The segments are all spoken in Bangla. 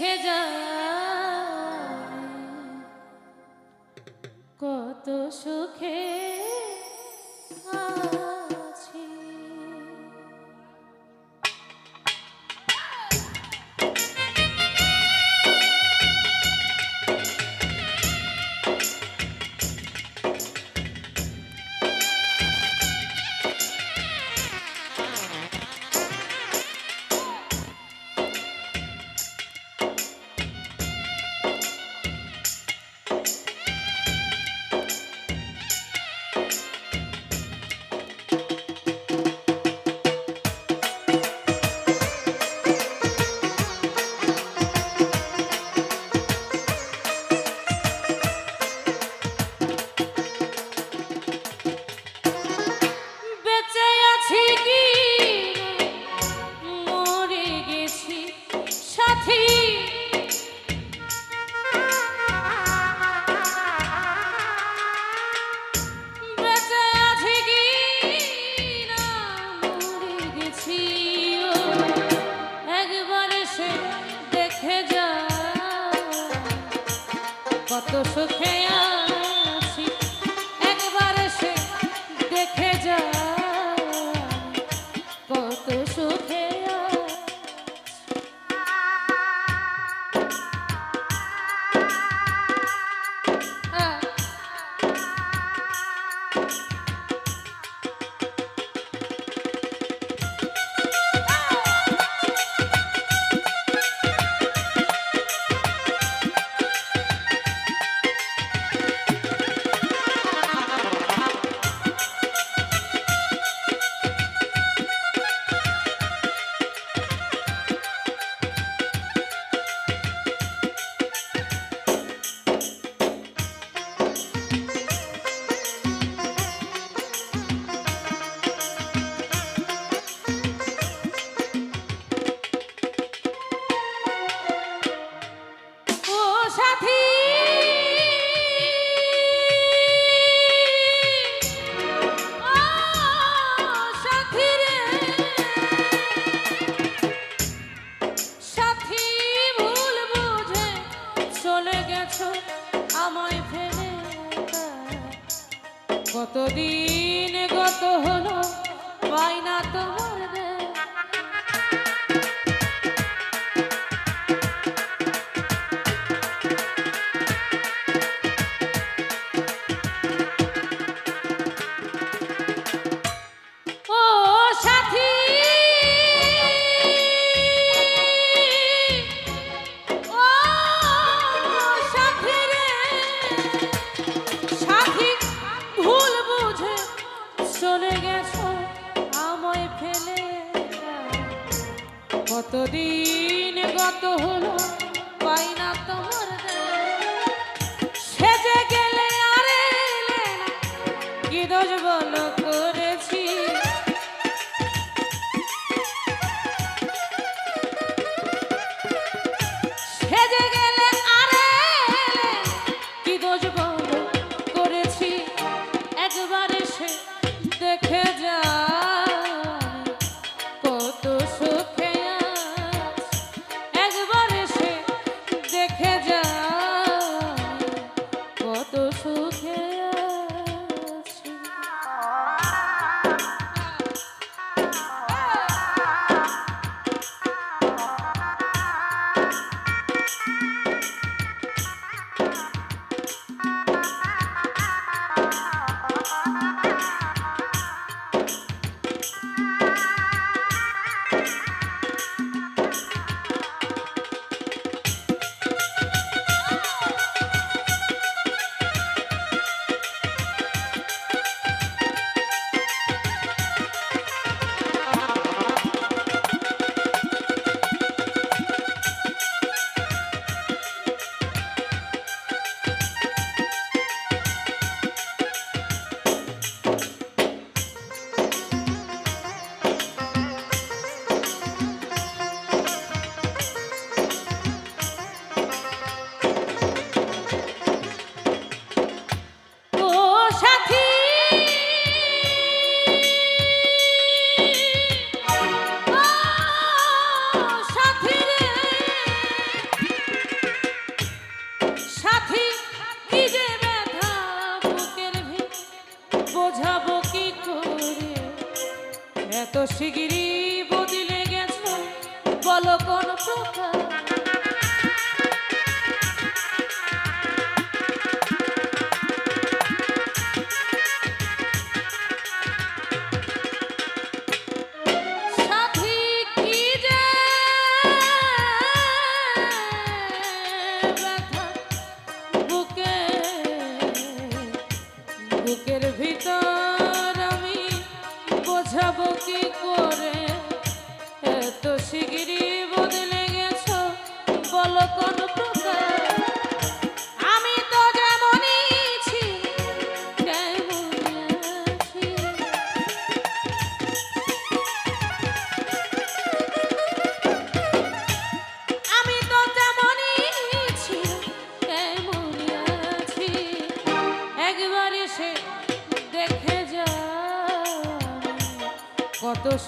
যা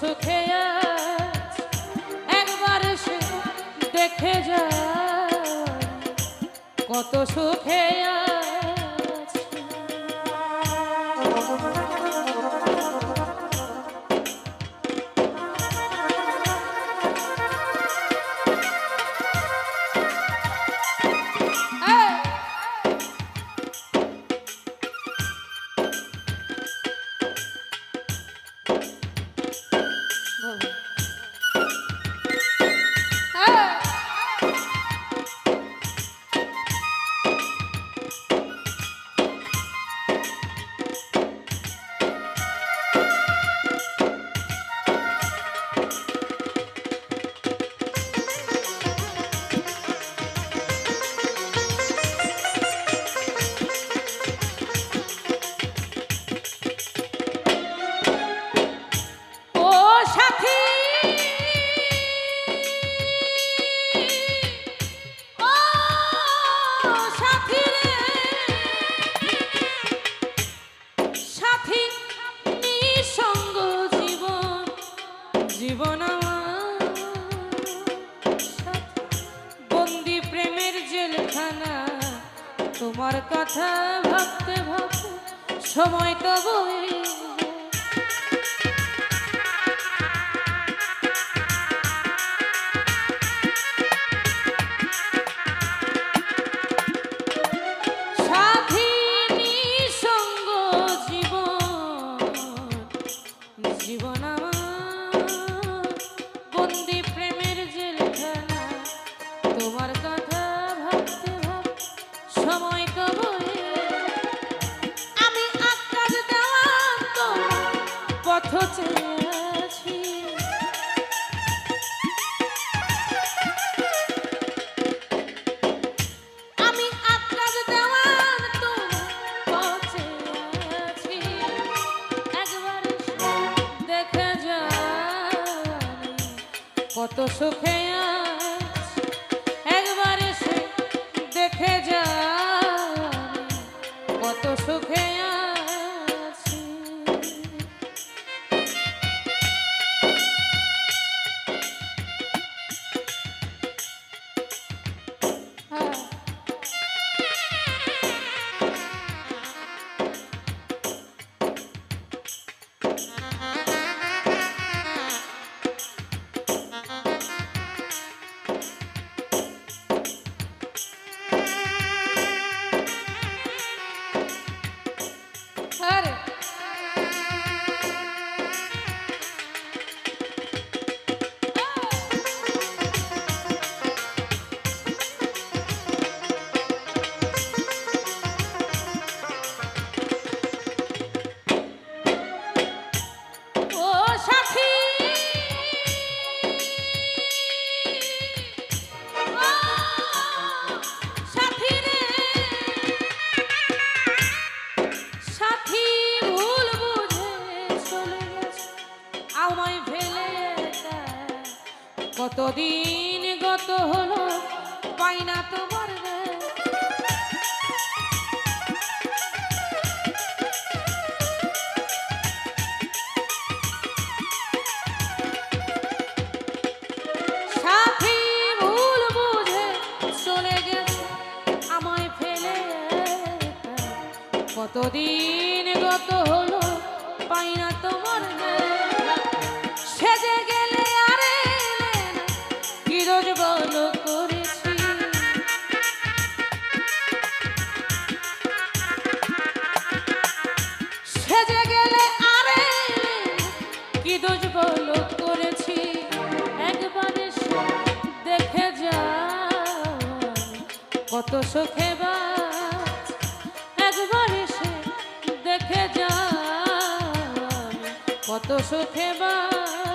সুখে একবার সে দেখে যা। কত সুখে আ took him. কদিন গত হলো পাইনা তো কত সুখে বা দেখে যা কত সুখে বাঁচি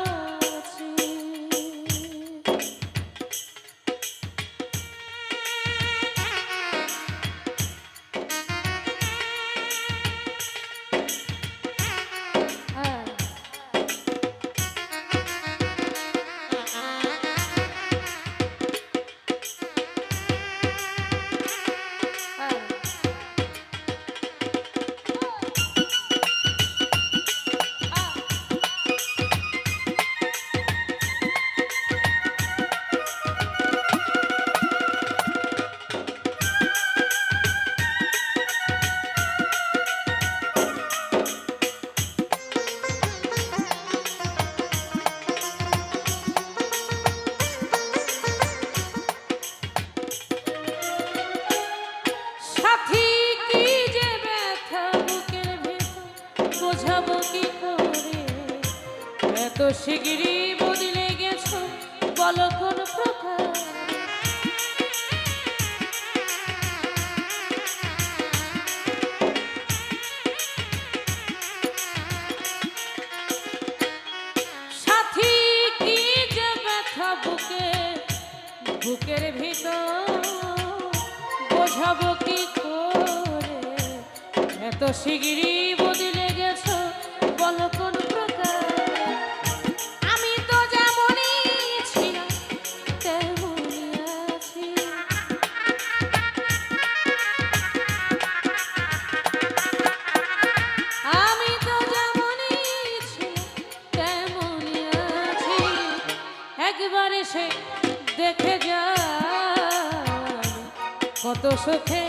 বোঝাবো কি করে? এত শিগগিরই বদলে গেছো, বলো কোন প্রকার? সাথী, কি যে বুকে, বুকের ভিতর বোঝাবো কি করে? এত শিগগিরই কত সুখে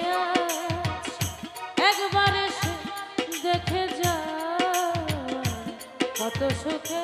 একবার দেখে যা কত সুখে